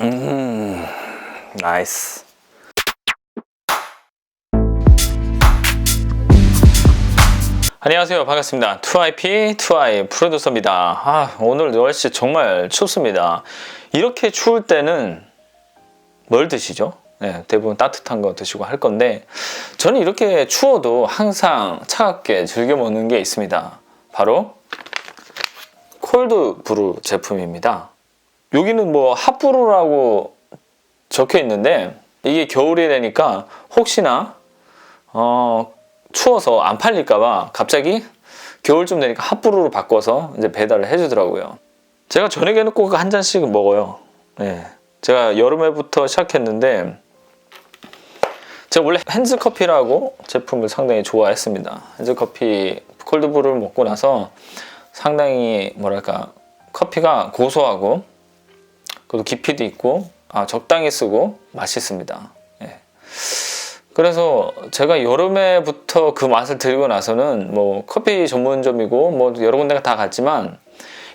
음, 나이스. 안녕하세요. 반갑습니다. 2IP, 2i 프로듀서입니다. 아, 오늘 날씨 정말 춥습니다. 이렇게 추울 때는 뭘 드시죠? 네, 대부분 따뜻한 거 드시고 할 건데, 저는 이렇게 추워도 항상 차갑게 즐겨 먹는 게 있습니다. 바로 콜드 브루 제품입니다. 여기는 뭐 핫브루라고 적혀 있는데 이게 겨울이 되니까 혹시나 어, 추워서 안 팔릴까봐 갑자기 겨울쯤 되니까 핫브루로 바꿔서 이제 배달을 해주더라고요. 제가 저녁에는 꼭 한 잔씩 먹어요. 네. 제가 여름에부터 시작했는데 제가 원래 핸즈 커피라고 제품을 상당히 좋아했습니다. 핸즈 커피 콜드브루를 먹고 나서 상당히 뭐랄까 커피가 고소하고 그리고 깊이도 있고 아, 적당히 쓰고 맛있습니다. 예. 그래서 제가 여름에부터 그 맛을 들고 나서는 뭐 커피 전문점이고 뭐 여러 군데가 다 갔지만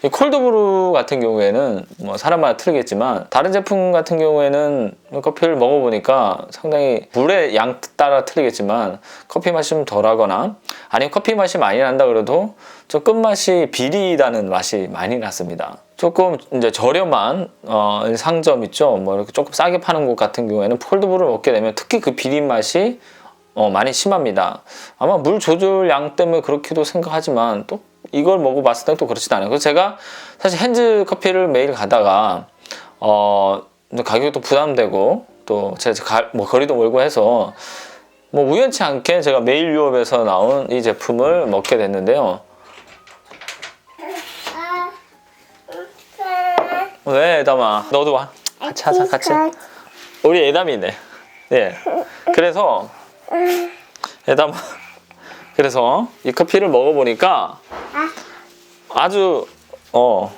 이 콜드브루 같은 경우에는 뭐 사람마다 틀리겠지만 다른 제품 같은 경우에는 커피를 먹어보니까 상당히 물의 양 따라 틀리겠지만 커피 맛이 좀 덜하거나 아니면 커피 맛이 많이 난다 그래도 좀 끝맛이 비리다는 맛이 많이 났습니다. 조금 이제 저렴한 어, 상점 있죠. 뭐 이렇게 조금 싸게 파는 곳 같은 경우에는 콜드브루를 먹게 되면 특히 그 비린 맛이 어, 많이 심합니다. 아마 물 조절 양 때문에 그렇게도 생각하지만 또 이걸 먹어봤을 때 또 그렇지도 않아요. 그래서 제가 사실 핸즈 커피를 매일 가다가 어, 가격도 부담되고 또 제가 가, 뭐 거리도 멀고 해서 뭐 우연치 않게 제가 메일 유업에서 나온 이 제품을 먹게 됐는데요. 왜 애담아? 너도 와. 같이 하자 같이. 우리 애담이네. 예. 그래서 애담아. 그래서 이 커피를 먹어보니까 아주 어.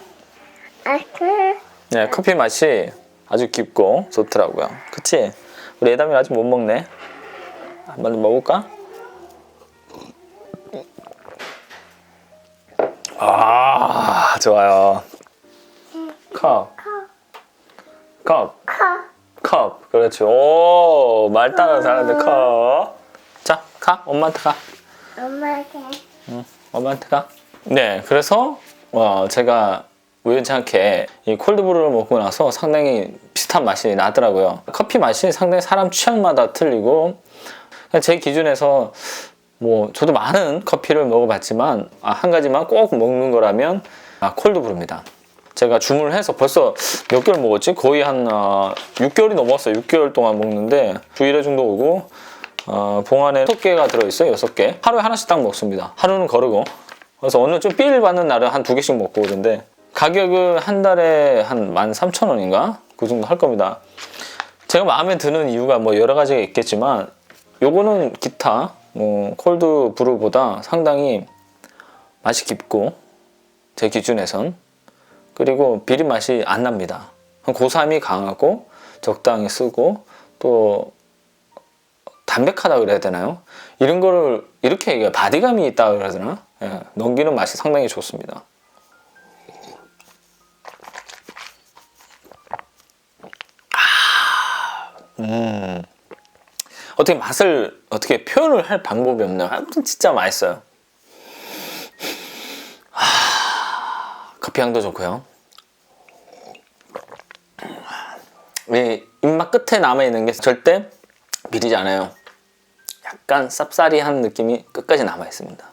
네, 커피 맛이 아주 깊고 좋더라고요. 그치? 우리 애담이 아직 못 먹네. 한번 먹을까? 아 좋아요 컵 컵. 컵. 그렇지. 오, 말 따라 잘하는데 컵. 자, 가. 엄마한테 가. 엄마한테 엄마한테 가. 네, 그래서 어, 제가 우연치 않게 이 콜드브루를 먹고 나서 상당히 비슷한 맛이 나더라고요. 커피 맛이 상당히 사람 취향마다 틀리고 제 기준에서 뭐 저도 많은 커피를 먹어봤지만 아, 한 가지만 꼭 먹는 거라면 아, 콜드브루입니다. 제가 주문을 해서 벌써 몇 개월 먹었지? 거의 한 어, 6개월이 넘었어요. 6개월 동안 먹는데 주 1회 정도 오고 어, 봉 안에 6개가 들어있어요. 6개. 하루에 하나씩 딱 먹습니다. 하루는 거르고. 그래서 오늘 좀삘 받는 날은 한 두 개씩 먹고 오는데 가격은 한 달에 한 13,000원인가? 그 정도 할 겁니다. 제가 마음에 드는 이유가 뭐 여러 가지가 있겠지만 요거는 기타 뭐 콜드 브루보다 상당히 맛이 깊고 제 기준에선 그리고 비린 맛이 안 납니다. 고삼이 강하고 적당히 쓰고 또 담백하다 그래야 되나요? 이런 거를 이렇게 얘기해 바디감이 있다 그래야 되나? 예, 넘기는 맛이 상당히 좋습니다. 아, 음. 어떻게 맛을 어떻게 표현을 할 방법이 없나요? 아무튼 진짜 맛있어요. 아, 커피 향도 좋고요. 이 입맛 끝에 남아 있는 게 절대 비리지 않아요. 약간 쌉싸리한 느낌이 끝까지 남아 있습니다.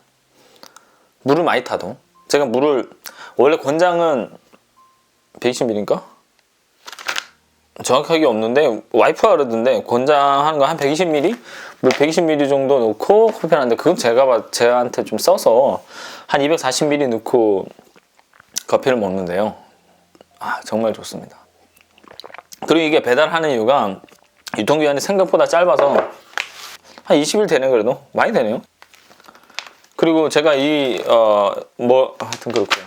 물을 많이 타도 제가 물을 원래 권장은 120ml인가? 정확하게 없는데 와이프가 그러던데 권장하는 거 한 120ml? 물 120ml 정도 넣고 커피 하는데 그건 제가 봐- 제한테 좀 써서 한 240ml 넣고 커피를 먹는데요. 아 정말 좋습니다. 그리고 이게 배달하는 이유가 유통기한이 생각보다 짧아서 한 20일 되네 그래도 많이 되네요. 그리고 제가 이 어 뭐 하여튼 그렇고요.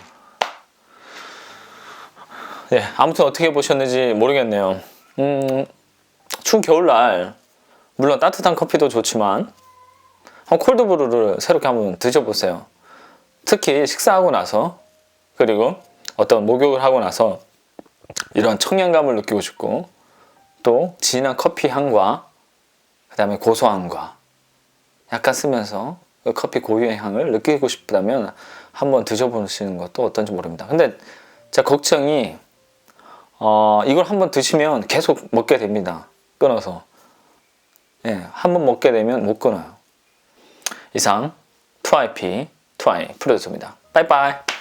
네 아무튼 어떻게 보셨는지 모르겠네요. 음 추운 겨울날 물론 따뜻한 커피도 좋지만 한 콜드브루를 새롭게 한번 드셔보세요. 특히 식사하고 나서 그리고 어떤 목욕을 하고 나서 이런 청량감을 느끼고 싶고 또 진한 커피 향과 그 다음에 고소함과 약간 쓰면서 그 커피 고유의 향을 느끼고 싶다면 한번 드셔보시는 것도 어떤지 모릅니다. 근데 제 걱정이 어, 이걸 한번 드시면 계속 먹게 됩니다. 끊어서. 예, 한번 먹게 되면 못 끊어요. 이상 2IP, 2i 프로듀서입니다. 빠이빠이.